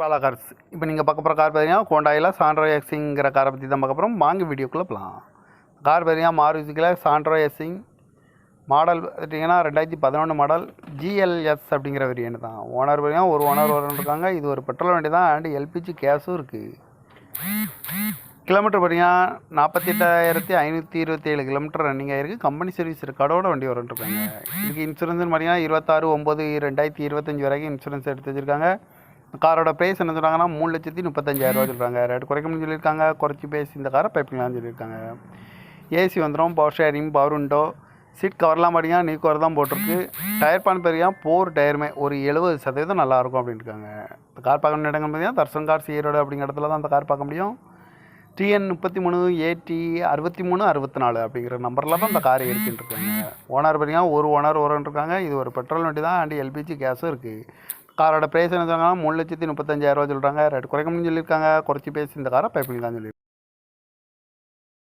வேலா cars. இப்போ நீங்கள் பார்க்க போகிற கார் பார்த்தீங்கன்னா ஹோண்டாயில் சாண்ட்ரோ எக்ஸிங்கிற காரை பற்றி தான் பார்க்க போகிறோம் வாங்க வீடியோக்குள்ளே போகலாம் கார் பார்த்தீங்கன்னா மாருதிக்கில் சாண்ட்ரோ எக்ஸிங் மாடல் பார்த்தீங்கன்னா ரெண்டாயிரத்தி பதினொன்று மாடல் ஜிஎல்எஸ் அப்படிங்கிற வேரியன்ட் தான். ஓனர் பார்த்தீங்கன்னா ஒரு ஓனர் வரணும் இருக்காங்க இது ஒரு பெட்ரோல் வண்டி தான். அண்டு எல்பிஜி கேஸும் இருக்குது கிலோமீட்டர் பார்த்தீங்கன்னா நாற்பத்தெட்டாயிரத்தி ஐநூற்றி இருபத்தி ஏழு கிலோமீட்டர் ரன்னிங் ஆயிருக்கு கம்பெனி சர்வீஸ் ரெக்கார்டோட வண்டி வரன்ட்ருக்காங்க இதுக்கு இன்சூரன்ஸ்னு பார்த்தீங்கன்னா இருபத்தாறு ஒம்பது ரெண்டாயிரத்தி இருபத்தஞ்சி வரைக்கும் இன்சூரன்ஸ் எடுத்து வச்சுருக்காங்க. காரோட ப்ரைஸ் என்ன சொல்கிறாங்கன்னா மூணு லட்சத்தி முப்பத்தஞ்சாயிரரூவா சொல்கிறாங்க ரேட் குறைக்கணும்னு சொல்லியிருக்காங்க. குறைச்சி பேசி இந்த காரை பைப்பிங்களான்னு சொல்லியிருக்காங்க. ஏசி வந்துடும் power steering power window seat கவர்லாம் பார்த்தீங்கன்னா நீ கவர் தான் போட்டிருக்கு. டயர் பான் பார்த்தீங்கன்னா போர் டயருமே ஒரு எழுபது சதவீதம் நல்லாயிருக்கும் அப்படின்ட்டு இருக்காங்க இந்த கார் பார்க்கணும் இடங்கள் பார்த்தீங்கன்னா தர்சன் கார் சீரோடு அப்படிங்கிற இடத்துல தான் அந்த கார் பார்க்க முடியும். டிஎன் முப்பத்தி மூணு ஏடி அறுபத்தி மூணு அறுபத்தி நாலு அப்படிங்கிற நம்பரில் தான் இந்த கார் எடுத்துட்டு இருக்காங்க. ஓனர் பார்த்தீங்கன்னா ஒரு ஓனர் ஓரன் இருக்காங்க. இது ஒரு பெட்ரோல் வண்டி தான் அண்ட் எல்பிஜி கேஸும் இருக்குது காரோட ப்ரைஸ் என்ன சொல்கிறாங்க மூணு லட்சத்தி முப்பத்தஞ்சாயிரரூவா சொல்கிறாங்க ரேட் குறைக்கணும்னு சொல்லியிருக்காங்க. குறைச்சி பேசி இந்த காரை பைப்பிங் தான் சொல்லி